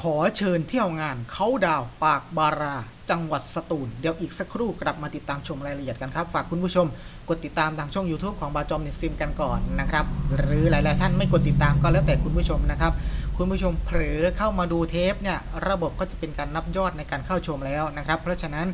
ขอเชิญเที่ยวงานเขาดาวปากบารา จังหวัดสตูล เดี๋ยวอีกสักครู่กลับมาติดตามชมรายละเอียดกันครับ ฝากคุณผู้ชม กดติดตามทางช่อง YouTube ของบาจอมเน็ตซิมกันก่อนนะครับ หรือหลาย ๆ ท่านไม่กดติดตามก็แล้วแต่คุณผู้ชมนะครับ คุณผู้ชมเผลอเข้ามาดูเทปเนี่ยระบบก็จะเป็นการนับยอดในการเข้าชมแล้วนะครับ เพราะฉะนั้น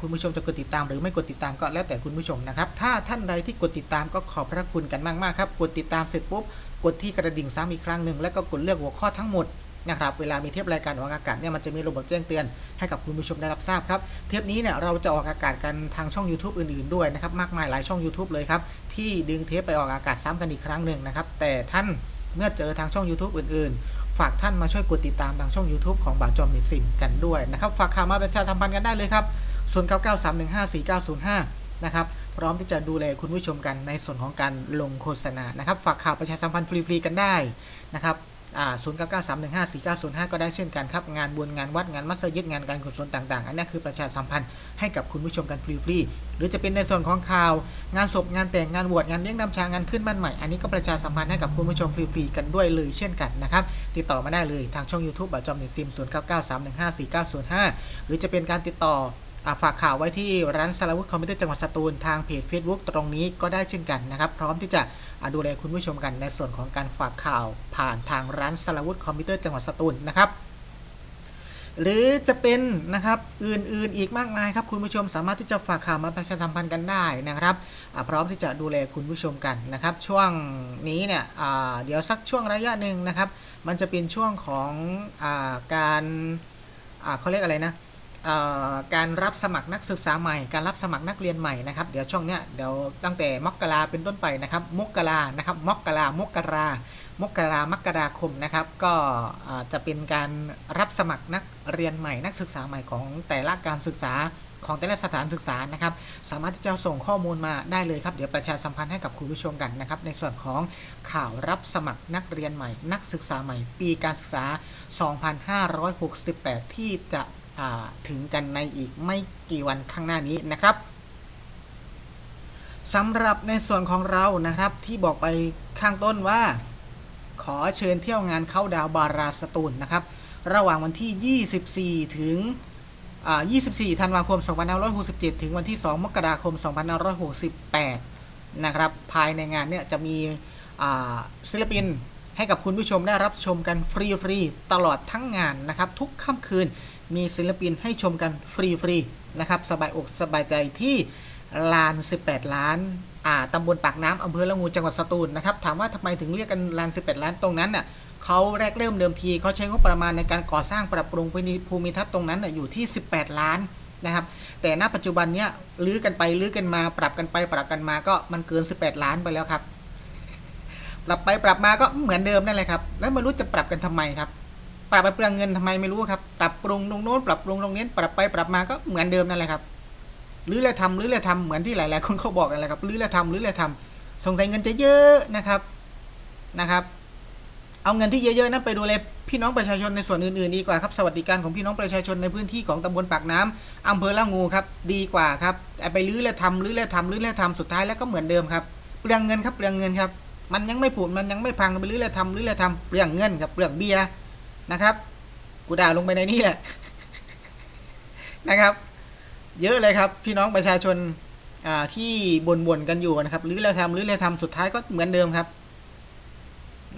คุณผู้ชมจะกดติดตามหรือไม่กดติดตามก็แล้วแต่คุณผู้ชมนะครับ ถ้าท่านใดที่กดติดตามก็ขอบพระคุณกันมาก ๆ ครับ กดติดตามเสร็จปุ๊บ กดที่กระดิ่งซ้ำอีกครั้งหนึ่งแล้วก็กดเลือกหัวข้อทั้งหมด นะครับเวลามีเทปรายการออกอากาศเนี่ยมันจะมีระบบแจ้งเตือนให้กับคุณผู้ชมได้รับทราบครับเทปนี้เนี่ยเราจะออกอากาศกันทางช่อง YouTube อื่นๆด้วยนะครับมากมายหลายช่อง YouTube เลยครับที่ดึงเทปไปออกอากาศซ้ำกันอีกครั้งหนึ่งนะครับแต่ท่านเมื่อเจอทางช่อง YouTube อื่นๆ ฝากท่านมาช่วยกดติดตามทางช่อง YouTube ของบ่าวจอมนิสิมกันด้วยนะครับฝากข่าวมาประชาสัมพันธ์กันได้เลยครับ0 9 9 3 1 5 4 9 0 5นะครับพร้อมที่จะดูแลคุณผู้ชมกันในส่วนของการลงโฆษณานะครับฝากข่าวประชาสัมพันธ์ฟรีๆกันได้นะครับ อ่า0 9 9 3 1 5 4 9 0 5ก็ได้เช่นกันครับ งานบุญงานวัดงานมัสยิดงานการกุศลต่างๆ อันนี้คือประชาสัมพันธ์ให้กับคุณผู้ชมกันฟรีๆหรือจะเป็นในส่วนของข่าว งานศพงานแต่งงานบวชงานเลี้ยงน้ำชางานขึ้นบ้านใหม่ อันนี้ก็ประชาสัมพันธ์ให้กับคุณผู้ชมฟรีๆกันด้วยเลยเช่นกันนะครับติดต่อมาได้เลยทางช่อง YouTube บัตรจอมเน็ตซิม0 9 9 3 1 5 4 9 0 5หรือจะเป็นการติดต่อฝากข่าวไว้ที่ร้านสารวุฒิคอมพิวเตอร์จังหวัดสตูลทางเพจ Facebook ตรงนี้ก็ได้เช่นกันนะครับ พร้อมที่จะ ดูแลคุณผู้ชมกันในส่วนของการฝากข่าวผ่านทางร้านสลาวุธคอมพิวเตอร์จังหวัดสตูลนะครับ หรือจะเป็นนะครับอื่นๆอีกมากมายครับคุณผู้ชมสามารถที่จะฝากข่าวมาประชาสัมพันธ์กันได้นะครับพร้อมที่จะดูแลคุณผู้ชมกันนะครับ ช่วงนี้เนี่ยเดี๋ยวสักช่วงระยะหนึ่งนะครับ มันจะเป็นช่วงของอการเขาเรียกอะไรนะ การรับสมัครนักศึกษาใหม่ การรับสมัครนักเรียนใหม่นะครับ เดี๋ยวช่วงเนี้ยเดี๋ยวตั้งแต่มกราเป็นต้นไปนะครับ มกรานะครับ มกรามกรามกรามกราคมนะครับ ก็จะเป็นการรับสมัครนักเรียนใหม่ นักศึกษาใหม่ของแต่ละการศึกษาของแต่ละสถานศึกษานะครับ สามารถที่จะส่งข้อมูลมาได้เลยครับ เดี๋ยวประชาสัมพันธ์ให้กับคุณผู้ชมกันนะครับ ในส่วนของข่าวรับสมัครนักเรียนใหม่ นักศึกษาใหม่ ปีการศึกษา 2568 ที่จะ ถึงกันในอีกไม่กี่วันข้างหน้านี้นะครับสำหรับในส่วนของเรานะครับที่บอกไปข้างต้นว่า ขอเชิญเที่ยวงานเข้าดาวบาราสตูลนะครับ ระหว่างวันที่ 24 ถึงอ่า24 ธันวาคม 2567 ถึงวันที่ 2 มกราคม 2568 นะครับ ภายในงานเนี่ยจะมีศิลปินให้กับคุณผู้ชมได้รับชมกันฟรีๆตลอดทั้งงานนะครับ ทุกค่ำคืน มีศิลปินให้ชมกันฟรีๆนะครับสบายอกสบายใจที่ลาน 18 ล้านอ่าตำบลปากน้ำอำเภอละงูจังหวัดสตูลนะครับถามว่าทำไมถึงเรียกกันลาน 18 ล้านตรงนั้นน่ะเขาแรกเริ่มเดิมทีเขาใช้งบประมาณในการก่อสร้างปรับปรุงพื้นที่ภูมิทัศน์ตรงนั้นน่ะอยู่ที่ 18 ล้านนะครับแต่ณปัจจุบันเนี้ยลื้อกันไปลื้อกันมาปรับกันไปปรับกันมาก็มันเกิน 18 ล้านไปแล้วครับ ปรับไปปรับมาก็เหมือนเดิมนั่นแหละครับ แล้วไม่รู้จะปรับกันทำไมครับ ปรับไปเปลืองเงินทำไมไม่รู้ครับปรับปรุงตรงโน้นปรับปรุงตรงนี้ปรับไปปรับมาก็เหมือนเดิมนั่นแหละครับหรือเลยทำหรือเลยทำเหมือนที่หลายๆคนเขาบอกกันแหละครับหรือเลยทำหรือเลยทำสงสัยเงินจะเยอะนะครับนะครับ เอาเงินที่เยอะๆนั้นไปดูแลพี่น้องประชาชนในส่วนอื่นๆดีกว่าครับสวัสดิการของพี่น้องประชาชนในพื้นที่ของตำบลปากน้ำอำเภอละงูครับดีกว่าครับแต่ไปรื้อเลยทำรื้อเลยทำรื้อเลยทำสุดท้ายแล้วก็เหมือนเดิมครับเปลืองเงินครับเปลืองเงินครับ มันยังไม่ผุดมันยังไม่พังไปรื้อเลยทำรื้อเลยทำเปลืองเงินครับเปลืองเบียร์ นะครับ กูด่าลงไปในนี่แหละนะครับ เยอะเลยครับพี่น้องประชาชนาที่บ่นๆกันอยู่นะครับหรือแล้วทำหรือแล้วทำสุดท้ายก็เหมือนเดิมครับ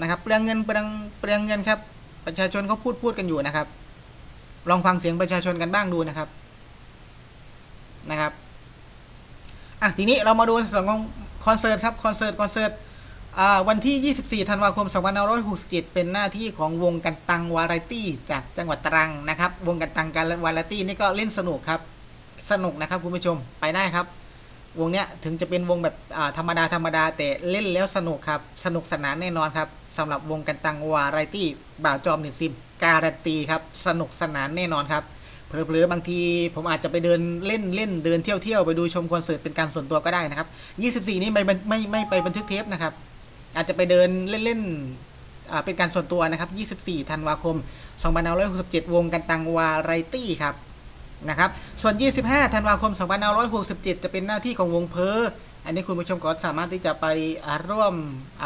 นะครับเปลืองเงินเปลืองเปลืองเงินครับ ประชาชนเขาพูดพูดกันอยู่นะครับ ลองฟังเสียงประชาชนกันบ้างดูนะครับนะครับอะทีนี้เรามาดูส่วนของคอนเสิร์ตครับคอนเสิร์ตคอนเสิร์ต วันที่ 24 ธันวาคม 2567 เป็นหน้าที่ของวงกันตังวาไรตี้จากจังหวัดตรังนะครับ วงกันตังการวาไรตี้นี่ก็เล่นสนุกครับ สนุกนะครับคุณผู้ชมไปได้ครับ วงเนี้ยถึงจะเป็นวงแบบธรรมดาธรรมดาแต่เล่นแล้วสนุกครับ สนุกสนานแน่นอนครับสำหรับวงกันตังวาไรตี้บ่าวจอมหนึ่งซิม การันตีครับ สนุกสนานแน่นอนครับเผลอๆบางทีผมอาจจะไปเดินเล่นเล่นเดินเที่ยวเที่ยวไปดูชมคอนเสิร์ตเป็นการส่วนตัวก็ได้นะครับ 24 นี้ไม่ไม่ไม่ไปบันทึกเทปนะครับ อาจจะไปเดินเล่นๆเป็นการส่วนตัวนะครับ 24 ธันวาคม 2567 วงกันตังวาไรตี้ครับนะครับ ส่วน 25 ธันวาคม 2567 จะเป็นหน้าที่ของวงเพออันนี้คุณผู้ชมก็สามารถที่จะไปร่วม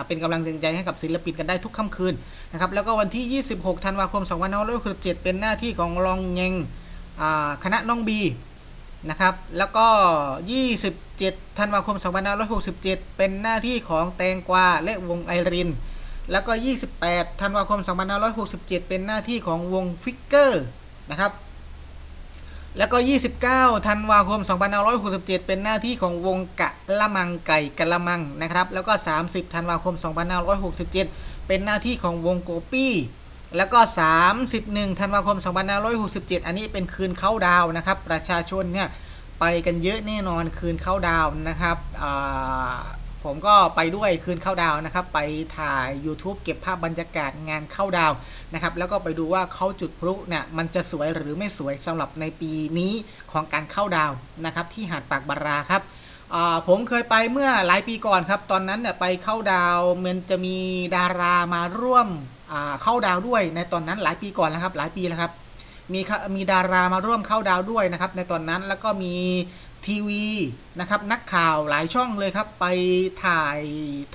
เป็นกำลังใจให้กับศิลปินกันได้ทุกค่ำคืนนะครับ แล้วก็วันที่ 26 ธันวาคม 2567 เป็นหน้าที่ของรองเงงคณะน้องบี นะครับ แล้วก็ 27 ธันวาคม 2567 เป็นหน้าที่ของแตงกวาและวงไอริน แล้วก็ 28 ธันวาคม 2567 เป็นหน้าที่ของวงฟิกเกอร์นะครับ แล้วก็ 29 ธันวาคม 2567 เป็นหน้าที่ของวงกะละมังไก่กะละมังนะครับ แล้วก็ 30 ธันวาคม 2567 เป็นหน้าที่ของวงโกปี้ แล้วก็ 31ธันวาคม 2567 อันนี้เป็นคืนเข้าดาวนะครับ ประชาชนเนี่ยไปกันเยอะแน่นอนคืนเข้าดาวนะครับผมก็ไปด้วยคืนเข้าดาวนะครับ ไปถ่าย YouTube เก็บภาพบรรยากาศงานเข้าดาวนะครับ แล้วก็ไปดูว่าเขาจุดพลุเนี่ยมันจะสวยหรือไม่สวยสำหรับในปีนี้ของการเข้าดาวนะครับ ที่หาดปากบาราครับผมเคยไปเมื่อหลายปีก่อนครับ ตอนนั้นเนี่ยไปเข้าดาวมันจะมีดารามาร่วม เข้าดาวด้วยในตอนนั้นหลายปีก่อนแล้วครับหลายปีแล้วครับมีมีดารามาร่วมเข้าดาวด้วยนะครับ ในตอนนั้นแล้วก็มีทีวีนะครับนักข่าวหลายช่องเลยครับไปถ่าย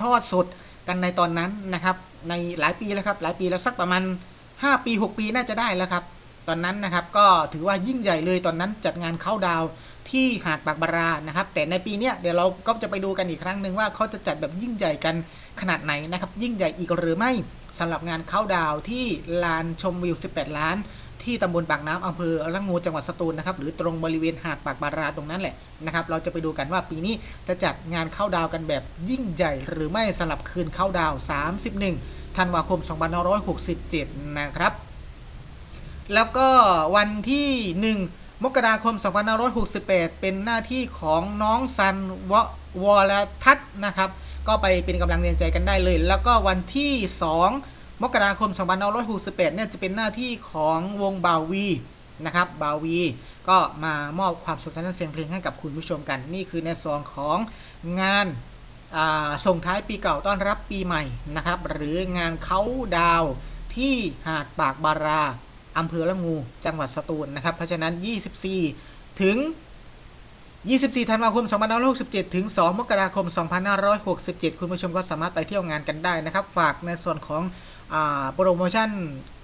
ทอดสดกันในตอนนั้นนะครับ ในหลายปีแล้วครับหลายปีแล้วสักประมาณ 5 ปี 6 ปีน่าจะได้แล้วครับ ตอนนั้นนะครับก็ถือว่ายิ่งใหญ่เลยตอนนั้นจัดงานเข้าดาวที่หาดปากบารานะครับ แต่ในปีนี้เดี๋ยวเราก็จะไปดูกันอีกครั้งหนึ่งว่าเขาจะจัดแบบยิ่งใหญ่กันขนาดไหนนะครับ ยิ่งใหญ่อีกหรือไม่ สำหรับงานเข้าดาวที่ลานชมวิว 18 ล้าน ที่ตำบลปากน้ำอำเภอละงูจังหวัดสตูลนะครับหรือตรงบริเวณหาดปากบาราตรงนั้นแหละนะครับเราจะไปดูกันว่าปีนี้จะจัดงานเข้าดาวกันแบบยิ่งใหญ่ หรือไม่สำหรับคืนเข้าดาว 31 ธันวาคม 2567 นะครับแล้วก็วันที่ 1 มกราคม 2568 เป็นหน้าที่ของน้องซันววรทัศนะครับ ก็ไปเป็นกำลังแรงใจกันได้เลย แล้วก็วันที่ 2 มกราคม2568เนี่ยจะเป็นหน้าที่ของวงบาวีนะครับบาวีก็มามอบความสุขทางด้านเสียงเพลงให้กับคุณผู้ชมกัน นี่คือในส่วนของงานาส่งท้ายปีเก่าต้อนรับปีใหม่นะครับ หรืองานเขาดาวที่หาดปากบาราอำเภอละงู จังหวัดสตูลนะครับ เพราะฉะนั้น 24 ถึง 24 ธันวาคม 2567 ถึง 2 มกราคม 2567 คุณผู้ชมก็สามารถไปเที่ยวงานกันได้นะครับ ฝากในส่วนของโปรโมชั่น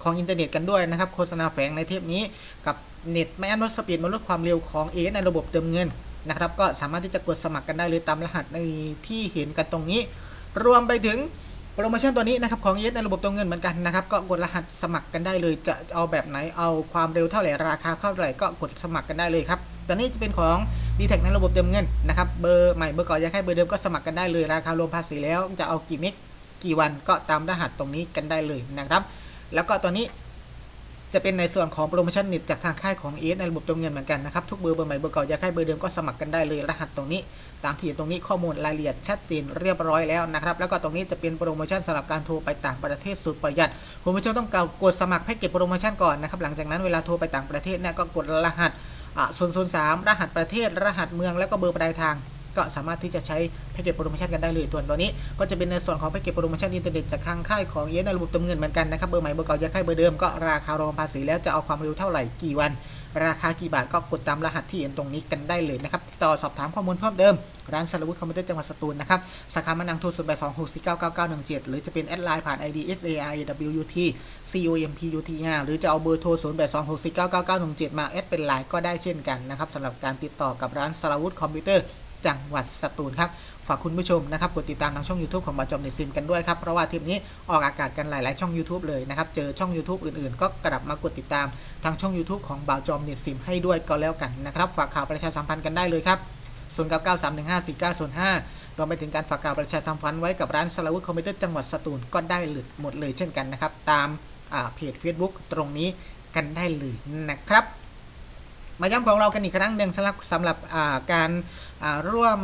ของอินเทอร์เน็ตกันด้วยนะครับ โฆษณาแฝงในเทปนี้กับเน็ตไม่อันลดสปีดมาลดความเร็วของ a ในระบบเติมเงินนะครับ ก็สามารถที่จะกดสมัครกันได้เลยตามรหัสในที่เห็นกันตรงนี้ รวมไปถึงโปรโมชั่นตัวนี้นะครับของ ES ในระบบเติมเงินเหมือนกันนะครับ ก็กดรหัสสมัครกันได้เลย จะเอาแบบไหนเอาความเร็วเท่าไหร่ราคาเท่าไหร่ก็กดสมัครกันได้เลยครับตอนนี้จะเป็นของ d t แทในระบบเติมเงินนะครับเบอร์ใหม่เบอร์เก่ายังให้เบอร์เดิมก็สมัครกันได้เลยราคารวมภาษีแล้วจะเอากี่เมกกี่วันก็ตามรหัสตรงนี้กันได้เลยนะครับ แล้วก็ตัวนี้จะเป็นในส่วนของโปรโมชั่นเน็ตจากทางค่ายของ ES ในระบบเติมเงินเหมือนกันนะครับ ทุกเบอร์เบอร์ใหม่เบอร์เก่ายังให้เบอร์เดิมก็สมัครกันได้เลยรหัสตรงนี้ ตามที่ตรงนี้ข้อมูลรายละเอียดชัดเจนเรียบร้อยแล้วนะครับ แล้วก็ตรงนี้จะเป็นโปรโมชั่นสำหรับการโทรไปต่างประเทศสุดประหยัดคุณผู้ชมต้องกดสมัครให้เก็บโปรโมชั่นก่อนนะครับหลังจากนั้นเวลาโทรไปต่างประเทศเนี่ยก็กดรหัส อะโซนโซนสามรหัสประเทศ รหัสเมือง แล้วก็เบอร์ปลายทาง ก็สามารถที่จะใช้แพ็กเกจโปรโมชั่นกันได้เลยตัวนตัวนี้ ก็จะเป็นในส่วนของแพ็กเกจโปรโมชั่นอินเทอร์เน็ตจากทางค่ายของเยสในระบบเติมเงินเหมือนกันนะครับเบอร์ใหม่เบอร์เก่ายังค่ายเบอร์เดิมก็ราคารวมภาษีแล้วจะเอาความเร็วเท่าไหร่กี่วัน ราคากี่บาทก็กดตามรหัสที่เห็นตรงนี้กันได้เลยนะครับติดต่อสอบถามข้อมูลเพิ่มเติม ร้านสารวุฒิคอมพิวเตอร์จังหวัดสตูลนะครับ สาขามานังโทรศูนย์แปดสองหกสี่เก้าเก้าเก้าหนึ่งเจ็ดหรือจะเป็นแอดไลน์ผ่าน ID S A I W U T C O M P U T หรือจะเอาเบอร์โทรศูนย์แปดสองหกสี่เก้าเก้าเก้าหนึ่งเจ็ดมาแอดเป็นไลน์ก็ได้เช่นกันนะครับสำหรับการติดต่อกับร้านสารวุฒิคอมพิวเตอร์จังหวัดสตูลครับฝากคุณผู้ชมนะครับกดติดตามทางช่อง YouTube ของบาจอมเนซิมกันด้วยครับ เพราะว่าเทปนี้ออกอากาศกันหลาย ๆ ช่อง YouTube เลยนะครับ เจอช่อง YouTube อื่น ๆ ก็กลับมากดติดตามทางช่อง YouTube ของบาจอมเนซิมให้ด้วยก็แล้วกันนะครับ ฝากข่าวประชาสัมพันธ์กันได้เลยครับ 0 9 9 3 1 5 4 9 0 5รวมไปถึงการฝากข่าวประชาสัมพันธ์ไว้กับร้านสลาวุธคอมพิวเตอร์จังหวัดสตูลก็ได้เลยหมดเลยเช่นกันนะครับ ตามาเพจ Facebook ตรงนี้กันได้เลยนะครับ มาย้ำของเรากันอีกครั้งหนึ่งสำหรับสำหรับาการาร่วม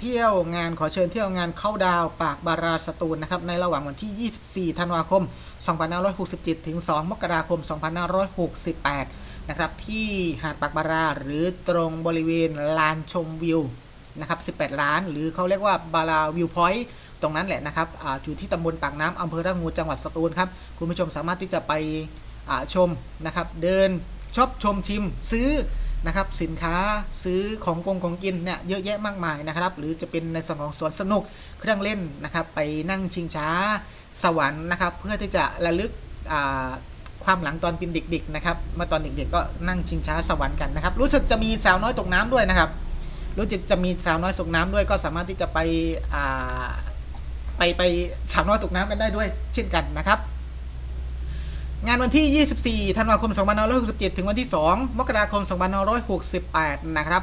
เที่ยวงานขอเชิญเที่ยวงานเข้าดาวปากบาราสตูลนะครับในระหว่างวันที่ 24 ธันวาคม 2567 ถึง 2 มกราคม 2568 นะครับที่หาดปากบาราหรือตรงบริเวณลานชมวิวนะครับ 18 ล้าน หรือเขาเรียกว่าบาราวิวพอยต์ตรงนั้นแหละนะครับอาอยู่ที่ตำบลปากน้ำอำเภอระงูจังหวัดสตูลครับ คุณผู้ชมสามารถที่จะไปชมนะครับ เดินชอบชมชิมซื้อนะครับสินค้าซื้อของกงของกินเนี่ยเยอะแยะมากมายนะครับ หรือจะเป็นในส่วนของสวนสนุกเครื่องเล่นนะครับ ไปนั่งชิงช้าสวรรค์นะครับ เพื่อที่จะระลึก ความหลังตอนเป็นเด็ก ๆ นะครับเมื่อตอนเด็กๆก็นั่งชิงช้าสวรรค์กันนะครับ รู้สึกจะมีสาวน้อยตกน้ำด้วยนะครับ รู้สึกจะมีสาวน้อยตกน้ำด้วย ก็สามารถที่จะไปอ่าไปไปสาวน้อยตกน้ำกันได้ด้วย เช่นกันนะครับ งานวันที่ 24 ธันวาคม 2567 ถึงวันที่ 2 มกราคม 2568 นะครับ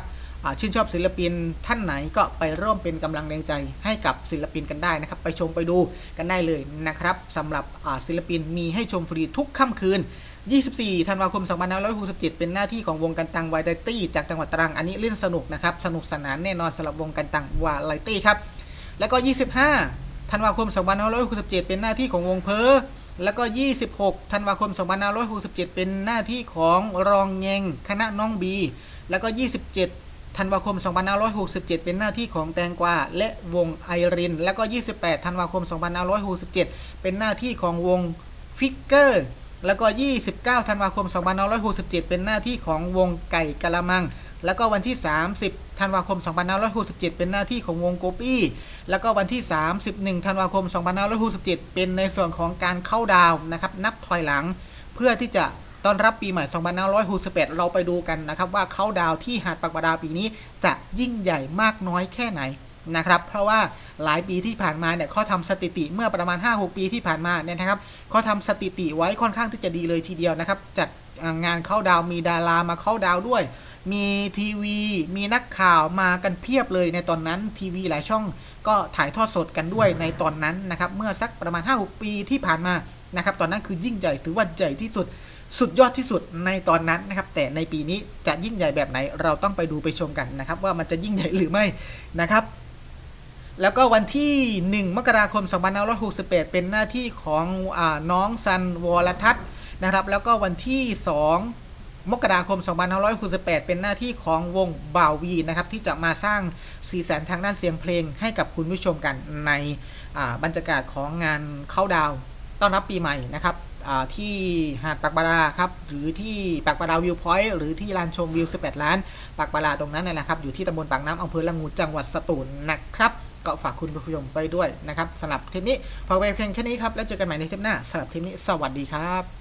ชื่นชอบศิลปินท่านไหนก็ไปร่วมเป็นกำลังแรงใจให้กับศิลปินกันได้นะครับ ไปชมไปดูกันได้เลยนะครับสำหรับศิลปินมีให้ชมฟรีทุกค่ำคืน 24 ธันวาคม 2567 เป็นหน้าที่ของวงกันตังวาไรตี้จากจังหวัดตรัง อันนี้เล่นสนุกนะครับ สนุกสนานแน่นอนสำหรับวงกันตังวาไรตี้ครับ แล้วก็ 25 ธันวาคม 2567 เป็นหน้าที่ของวงเพอแล้วก็ 26 ธันวาคม 2567 เป็นหน้าที่ของรองเงงคณะน้องบี แล้วก็ 27 ธันวาคม 2567 เป็นหน้าที่ของแตงกวาและวงไอริน แล้วก็ 28 ธันวาคม 2567 เป็นหน้าที่ของวงฟิกเกอร์ แล้วก็ 29 ธันวาคม 2567 เป็นหน้าที่ของวงไก่กะละมัง แล้วก็วันที่ 30 ธันวาคม 2567 เป็นหน้าที่ของวงโกปี้ แล้วก็วันที่ 31 ธันวาคม 2567 เป็นในส่วนของการเข้าดาวน์นะครับ นับถอยหลัง เพื่อที่จะ ต้อนรับปีใหม่ 2568เราไปดูกันนะครับว่าเข้าดาวที่หาดปากบาดาปีนี้จะยิ่งใหญ่มากน้อยแค่ไหนนะครับ เพราะว่าหลายปีที่ผ่านมาเนี่ยเขาทำสถิติเมื่อประมาณ 5-6 ปีที่ผ่านมาเนี่ยนะครับเขาทำสถิติไว้ค่อนข้างที่จะดีเลยทีเดียวนะครับ จัดงานเข้าดาวมีดารามาเข้าดาวด้วย มีทีวี มีนักข่าวมากันเพียบเลยในตอนนั้นทีวีหลายช่องก็ถ่ายทอดสดกันด้วยในตอนนั้นนะครับ เมื่อสักประมาณ 5-6 ปีที่ผ่านมานะครับ ตอนนั้นคือยิ่งใหญ่ถือว่าใหญ่ที่สุด สุดยอดที่สุดในตอนนั้นนะครับ แต่ในปีนี้จะยิ่งใหญ่แบบไหนเราต้องไปดูไปชมกันนะครับ ว่ามันจะยิ่งใหญ่หรือไม่นะครับ แล้วก็วันที่ 1 มกราคม 2568 เป็นหน้าที่ของอน้องซันวรทัศน์นะครับ แล้วก็วันที่ 2 มกราคม 2568 เป็นหน้าที่ของวงบ่าววีนะครับ ที่จะมาสร้างสีสันทางด้านเสียงเพลงให้กับคุณผู้ชมกันในบรรยากาศของงานเข้าดาวต้อนรับปีใหม่นะครับ ที่หาดปากบาราครับหรือที่ปากบาราวิวพอยต์หรือที่ลานชมวิว 18 ล้าน ปากบาราตรงนั้นนะนะครับอยู่ที่ตำบลปากน้ำอำเภอละงูจังหวัดสตูลนะครับก็ฝากคุณผู้ชมไปด้วยนะครับสำหรับเทปนี้พอไปเพียงแค่นี้ครับแล้วเจอกันใหม่ในเทปหน้าสำหรับเทปนี้สวัสดีครับ